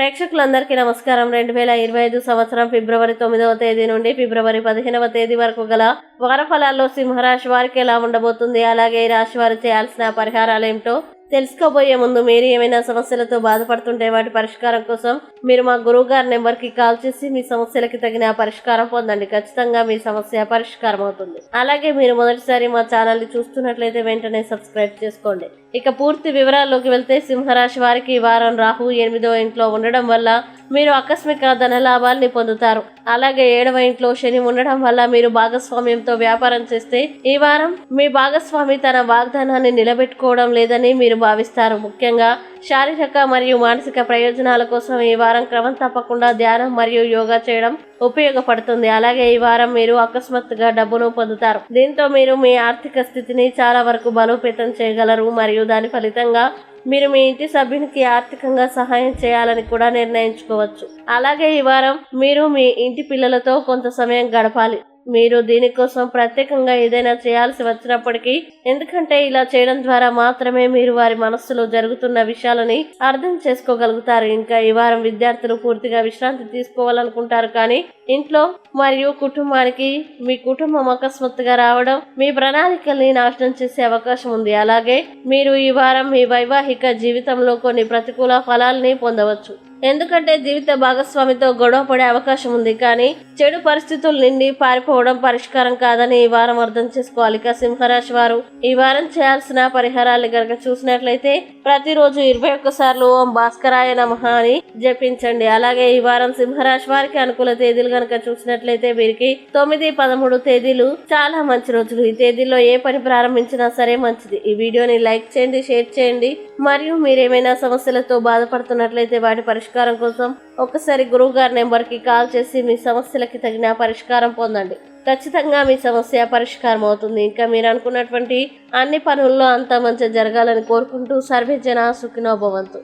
ప్రేక్షకులందరికీ నమస్కారం. రెండు వేల ఇరవై ఐదు సంవత్సరం ఫిబ్రవరి తొమ్మిదవ తేదీ నుండి ఫిబ్రవరి పదిహేనవ తేదీ వరకు గల వార ఫలాల్లో సింహరాశి వారికి ఎలా ఉండబోతుంది? అలాగే ఈ రాశి వారు చేయాల్సిన పరిహారాలు ఏమిటో తెలుసుకోబోయే ముందు మీరు ఏమైనా సమస్యలతో బాధపడుతుంటే వాటి పరిష్కారం కోసం మీరు మా గురువు గారి నెంబర్కి కాల్ చేసి మీ సమస్యలకి తగిన పరిష్కారం పొందండి. ఖచ్చితంగా మీ సమస్య పరిష్కారం అవుతుంది. అలాగే మీరు మొదటిసారి మా ఛానల్ని చూస్తున్నట్లయితే వెంటనే సబ్స్క్రైబ్ చేసుకోండి. ఇక పూర్తి వివరాల్లోకి వెళ్తే సింహరాశి వారికి ఈ వారం రాహు ఎనిమిదో ఇంట్లో ఉండడం వల్ల మీరు ఆకస్మిక ధన లాభాల్ని పొందుతారు. అలాగే ఏడవ ఇంట్లో శని ఉండడం వల్ల మీరు భాగస్వామ్యంతో వ్యాపారం చేస్తే ఈ వారం మీ భాగస్వామి తన వాగ్దానాన్ని నిలబెట్టుకోవడం లేదని మీరు భావిస్తారు. ముఖ్యంగా శారీరక మరియు మానసిక ప్రయోజనాల కోసం ఈ వారం క్రమం తప్పకుండా ధ్యానం మరియు యోగా చేయడం ఉపయోగపడుతుంది. అలాగే ఈ వారం మీరు అకస్మాత్తుగా డబ్బును పొందుతారు. దీంతో మీరు మీ ఆర్థిక స్థితిని చాలా వరకు బలోపేతం చేయగలరు మరియు దాని ఫలితంగా మీరు మీ ఇంటి సభ్యునికి ఆర్థికంగా సహాయం చేయాలని కూడా నిర్ణయించుకోవచ్చు. అలాగే ఈ వారం మీరు మీ ఇంటి పిల్లలతో కొంత సమయం గడపాలి. మీరు దీనికోసం ప్రత్యేకంగా ఏదైనా చేయాల్సి వచ్చినప్పటికీ ఎందుకంటే ఇలా చేయడం ద్వారా మాత్రమే మీరు వారి మనస్సులో జరుగుతున్న విషయాలని అర్థం చేసుకోగలుగుతారు. ఇంకా ఈ వారం విద్యార్థులు పూర్తిగా విశ్రాంతి తీసుకోవాలనుకుంటారు కానీ ఇంట్లో మరియు కుటుంబానికి మీ కుటుంబం అకస్మాత్తుగా రావడం మీ ప్రణాళికల్ని నాశనం చేసే అవకాశం ఉంది. అలాగే మీరు ఈ వారం మీ వైవాహిక జీవితంలో కొన్ని ప్రతికూల ఫలాల్ని పొందవచ్చు. ఎందుకంటే జీవిత భాగస్వామితో గొడవ పడే అవకాశం ఉంది. కానీ చెడు పరిస్థితుల నుండి పారిపోవడం పరిష్కారం కాదని ఈ వారం అర్థం చేసుకోవాలి. ఇక సింహరాశి వారు ఈ వారం చేయాల్సిన పరిహారాలు గనక చూసినట్లయితే ప్రతిరోజు ఇరవై ఒక్కసార్లు ఓం భాస్కరాయ నమః అని జపించండి. అలాగే ఈ వారం సింహరాశి వారికి అనుకూల తేదీలుగా గనక చూసినట్లయితే వీరికి తొమ్మిది పదమూడు తేదీలు చాలా మంచి రోజులు. ఈ తేదీల్లో ఏ పని ప్రారంభించినా సరే మంచిది. ఈ వీడియోని లైక్ చేయండి షేర్ చేయండి. మరియు మీరేమైనా సమస్యలతో బాధపడుతున్నట్లయితే వాటి పరిష్కారం కోసం ఒక్కసారి గురువు గారి నెంబర్కి కాల్ చేసి మీ సమస్యలకి తగిన పరిష్కారం పొందండి. ఖచ్చితంగా మీ సమస్య పరిష్కారం అవుతుంది. ఇంకా మీరు అనుకున్నటువంటి అన్ని పనుల్లో అంతా మంచి జరగాలని కోరుకుంటూ సర్వే జన సుఖినోభవంతు